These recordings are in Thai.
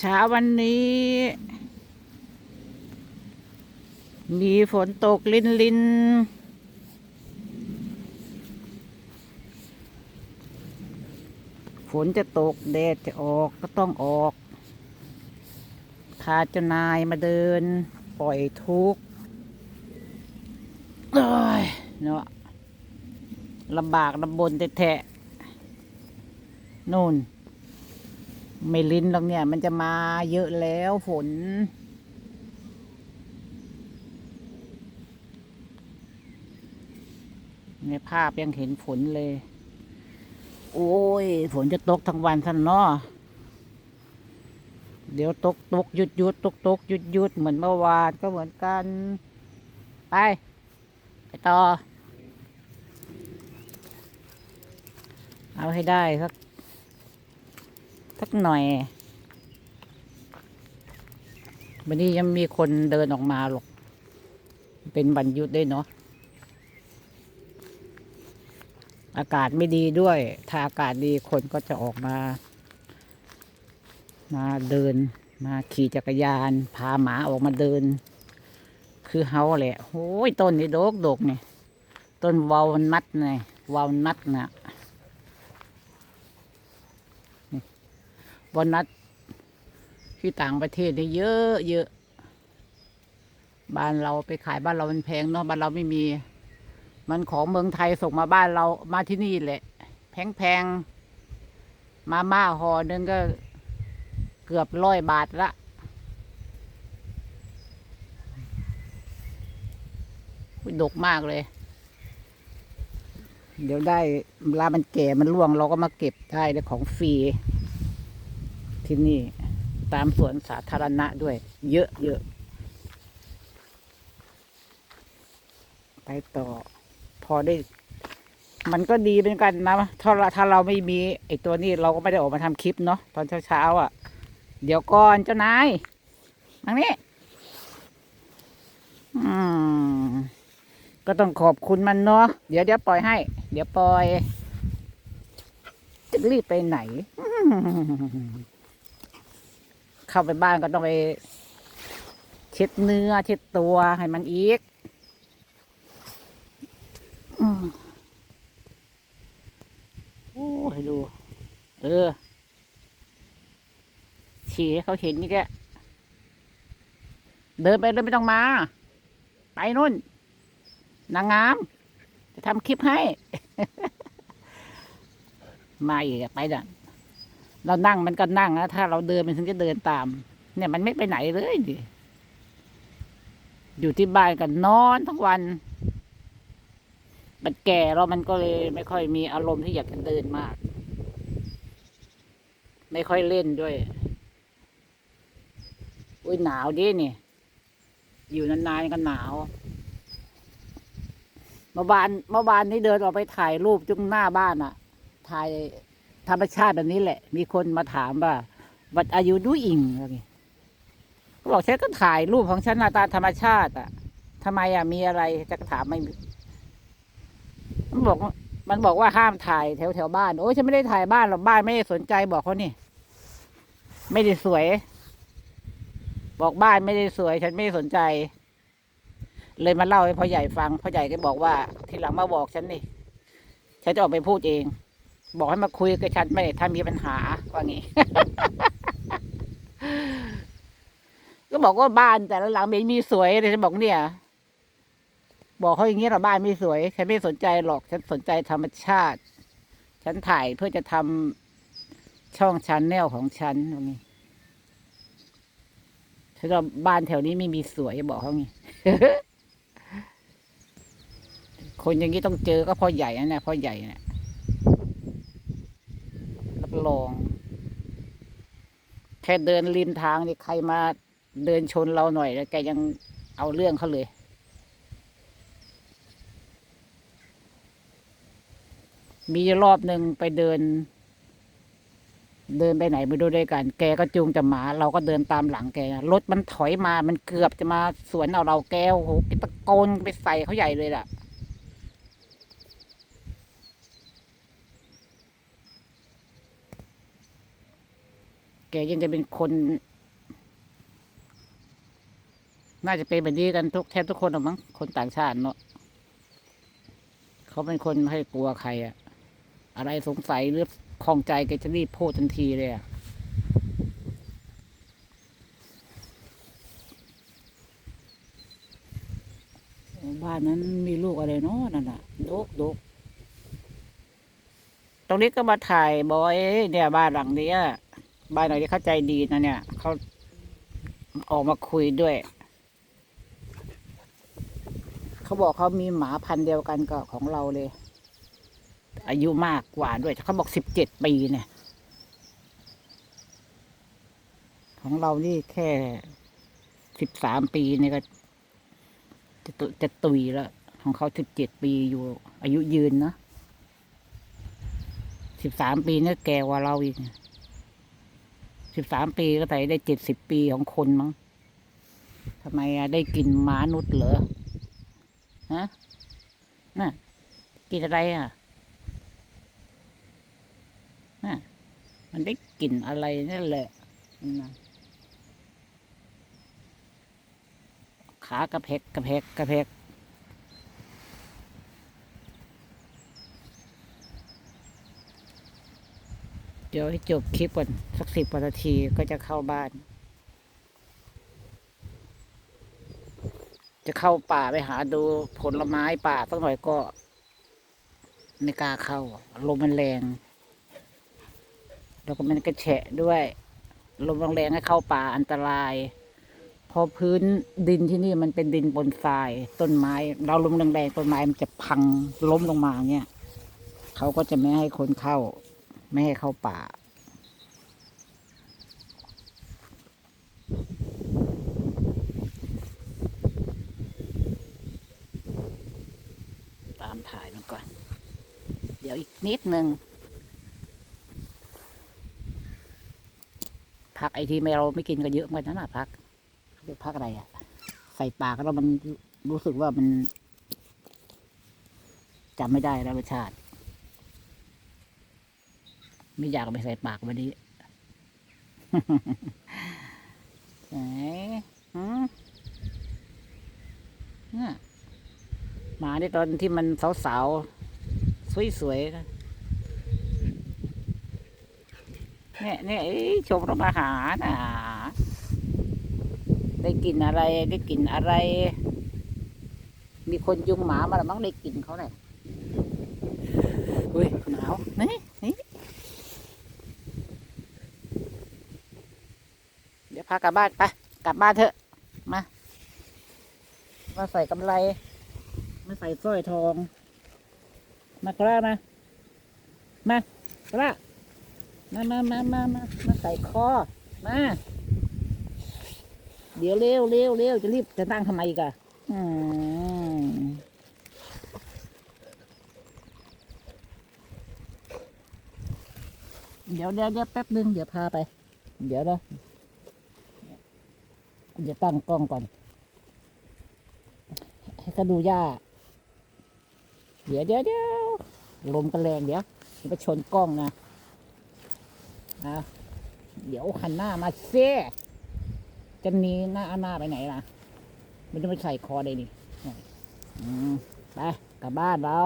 เช้าวันนี้ มีฝนตกลินลินฝนจะตกแดดจะออกก็ต้องออกพาเจ้านายมาเดิน ปล่อยทุกข์เอยเนาะลำบากลำบนแทะๆนู่น ไม่ลิ้นหรอกเนี่ย มันจะมาเยอะแล้วฝน ในภาพยังเห็นฝนเลย โอ้ย ฝนจะตกทั้งวันท่านเนาะเดี๋ยวตกตกหยุดหยุดตกตกหยุดหยุดเหมือนเมื่อวานก็เหมือนกัน ไป ไปต่อ เอาให้ได้สัก สักหน่อย วันนี้ยังมีคนเดินออกมาหรอก เป็นบรรยุทธ์ด้วยเนาะ อากาศไม่ดีด้วย ถ้าอากาศดีคนก็จะออกมา มาเดิน มาขี่จักรยาน พาหมาออกมาเดิน คือเฮาแหละโอ้ยต้นนี้โดกโดกเนี่ยต้นวาลนัทไงวาลนัทนะ วันนัดที่ต่างประเทศนี่เยอะเยอะบ้านเราไปขายบ้านเรามันแพงเนาะบ้านเราไม่มี มันของเมืองไทยส่งมาบ้านเรามาที่นี่แหละ แพงแพงมาม่าห่อหนึ่งก็เกือบร้อยบาทละดกมากเลย เดี๋ยวได้เวลามันแก่มันร่วงเราก็มาเก็บได้ได้ของฟรี ที่นี่ตามสวนสาธารณะด้วย เยอะเยอะไปต่อ พอได้ มันก็ดีเป็นกันนะถ้าเราถ้าเราไม่มีไอตัวนี้เราก็ไม่ได้ออกมาทำคลิปเนาะตอนเช้าๆอะ เดี๋ยวก่อนเจ้านายทางนี้อืมก็ต้องขอบคุณมันเนาะ เดี๋ยวเดี๋ยวปล่อยให้ เดี๋ยวปล่อย จะรีบไปไหน เข้าไปบ้านก็ต้องไปเช็ดเนื้อเช็ดตัวให้มันอีกโอ้ให้ดู เออฉี่ให้เขาเห็นนี่แกเดินไปเลยไม่ต้องมา ไปนู่น นางงาม จะทำคลิปให้ มาอีกไปดัน เรานั่งมันก็นั่งนะถ้าเราเดินมันถึงจะเดินตาม เนี่ยมันไม่ไปไหนเลยดิอยู่ที่บ้านกันนอนทั้งวัน มันแก่แล้วมันก็เลยไม่ค่อยมีอารมณ์ที่อยากจะเดินมาก ไม่ค่อยเล่นด้วย อุ้ยหนาวดิเนี่ยอยู่นานๆก็หนาว เมื่อวานเมื่อวานนี้เดินออกไปถ่ายรูปจุงหน้าบ้านอะถ่าย ธรรมชาติแบบนี้แหละ มีคนมาถามว่า what are you doing อะไรอย่างงี้ก็บอกฉันก็ถ่ายรูปของฉันหน้าตาธรรมชาติ อะทำไมอะมีอะไรจะถามไม่มันบอกมันบอกว่าห้ามถ่ายแถวแถวบ้าน โอ้ยฉันไม่ได้ถ่ายบ้านหรอกบ้านไม่ได้สนใจบอกเขานี่ ไม่ได้สวย บอกบ้านไม่ได้สวย ฉันไม่ได้สนใจ เลยมาเล่าให้พ่อใหญ่ฟังพ่อใหญ่ก็บอกว่า ทีหลังมาบอกฉันนี่ฉันจะออกไปพูดเอง บอกให้มาคุยกับฉันไม่ถ้ามีปัญหาว่างี้ ก็บอกว่าบ้านแต่ละหลังไม่มีสวยเลยฉันบอกเนี่ย บอกเขาอย่างนี้เราบ้านไม่สวย ฉันไม่สนใจหรอก ฉันสนใจธรรมชาติ ฉันถ่ายเพื่อจะทำช่องชั้นแนลของฉันว่างี้ฉันว่าบ้านแถวนี้ไม่มีสวยบอกเขางี้คนอย่างนี้ต้องเจอก็พ่อใหญ่นะเนี่ยพ่อใหญ่เนี่ย รับรอง แค่เดินริมทางนี่ใครมาเดินชนเราหน่อยแล้วแกยังเอาเรื่องเขาเลย มีรอบหนึ่งไปเดิน เดินไปไหนไม่รู้ด้วยกัน แกก็จูงแต่หมา เราก็เดินตามหลังแกรถมันถอยมามันเกือบจะมาสวนเอาเราแกโอ้โหตะโกนไปใส่เขาใหญ่เลยล่ะ แกยังจะเป็นคน น่าจะเป็นแบบนี้กันทุกแทบทุกคนหรอมั้งคนต่างชาติเนาะเขาเป็นคนไม่ให้กลัวใครอะอะไรสงสัยหรือคลองใจแกจะรีบพูดทันทีเลยอะบ้านนั้นมีลูกอะไรเนาะนั่นน่ะดกดกตรงนี้ก็มาถ่ายบอยเนี่ยบ้านหลังเนี้ย บ้านหลังนี้เข้าใจดีนะเนี่ยเขาออกมาคุยด้วย เขาบอกเขามีหมาพันเดียวกันกับของเราเลย อายุมากกว่าด้วยเขาบอกสิบเจ็ดปีเนี่ย ของเรานี่แค่สิบสามปีนี่ก็ จะตุจะตุยแล้ว ของเขาสิบเจ็ดปีอยู่ อายุยืนนะสิบสามปีนี่แกกว่าเราอีก สิบสามปีก็ใส่ได้เจ็ดสิบปีของคนมั้งทำไมอะได้กินมานุษย์เหรอฮะน่ะกินอะไรอะน่ะมันได้กลิ่นอะไรนั่นแหละนะขากระเพกกระเพกกระเพก ดี๋ยวให้จบคลิปก่อนสักสิบนาทีก็จะเข้าบ้าน จะเข้าป่าไปหาดูผลไม้ป่าสักหน่อยก็ไม่กล้าเข้า ลมมันแรง แล้วก็มันกระแฉะด้วย ลมแรงๆให้เข้าป่าอันตราย พอพื้นดินที่นี่มันเป็นดินบนทราย ต้นไม้ เราลมแรงๆต้นไม้มันจะพังล้มลงมาเนี่ยเขาก็จะไม่ให้คนเข้า ไม่ให้เข้าป่า ตามถ่ายมันก่อน เดี๋ยวอีกนิดนึงผักไอที่ไม่เราไม่กินก็เยอะเหมือนกันนะผักเรียกผักอะไรอะใส่ปากแล้วมันรู้สึกว่ามันจำไม่ได้แล้วรสชาติ ไม่อยากเอาไปใส่ปากวันนี้ไหนหืมเนี่ยหมาในตอนที่มันสาวๆ สวยๆนะเนี่ยเนี่ยเอ้ยชมรมอาหารอะได้กินอะไรได้กินอะไร มีคนยุงหมามาแล้วมั้งได้กินเขาเนี่ยเฮ้ยหนาวนี่นี่เดี๋ยวพากลับบ้านไปกลับบ้านเถอะ มา มาใส่กำไร มาใส่สร้อยทอง มากล้ามา มากล้ามามามามามามาใส่คอ มา เดี๋ยวเร็วเร็วเร็วจะรีบจะตั้งทำไมกะอืมเดี๋ยวเดี๋ยวเดี๋ยวแป๊บนึง เดี๋ยวพาไป เดี๋ยวนะ เดี๋ยวตั้งกล้องก่อน ให้เขาดูหญ้า เดี๋ยวเดี๋ยวเดี๋ยวลมกันแรงเดี๋ยวจะไปชนกล้องนะอะเดี๋ยวหันหน้ามาเซ่จะหนีหน้าเอาหน้าไปไหนล่ะไม่ต้องไปใส่คอเลยนี่ไปกลับบ้านเรา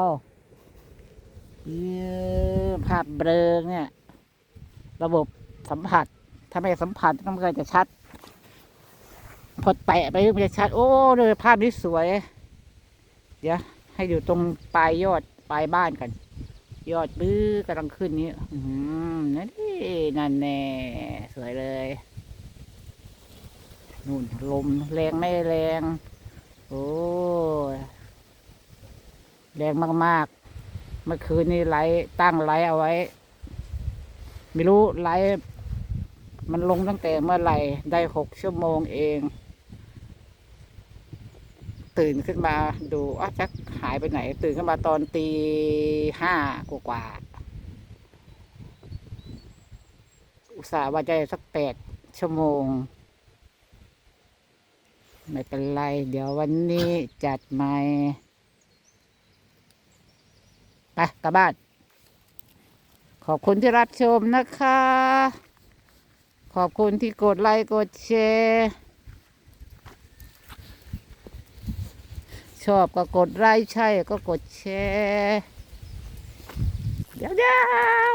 ภาพเบลอเนี่ย ระบบสัมผัส ถ้าไม่สัมผัสต้องมันจะชัด พอแตะไปมันจะชัด โอ้เลยภาพนี้สวย เดี๋ยวให้อยู่ตรงปลายยอดปลายบ้านกัน ยอดบื้อกำลังขึ้นนี้ อืมนั่นนี่นั่นแน่สวยเลยนู่นลมแรงไม่แรง โอ้แรงมากๆ เมื่อคืนนี้ไลตั้งไลเอาไว้ ไม่รู้ไลมันลงตั้งแต่เมื่อไหร่ ได้หกชั่วโมงเอง ตื่นขึ้นมาดูอ้าวจักหายไปไหน ตื่นขึ้นมาตอนตีห้ากว่าๆอุตส่าห์ว่าจะสักแปดชั่วโมง ไม่เป็นไร เดี๋ยววันนี้จัดใหม่ไปกลับบ้าน ขอบคุณที่รับชมนะคะ ขอบคุณที่กดไลค์กดแชร์ อบก็กดไลค์ใช่ก็กดแชร์ เดี๋ยวเดี๋ยว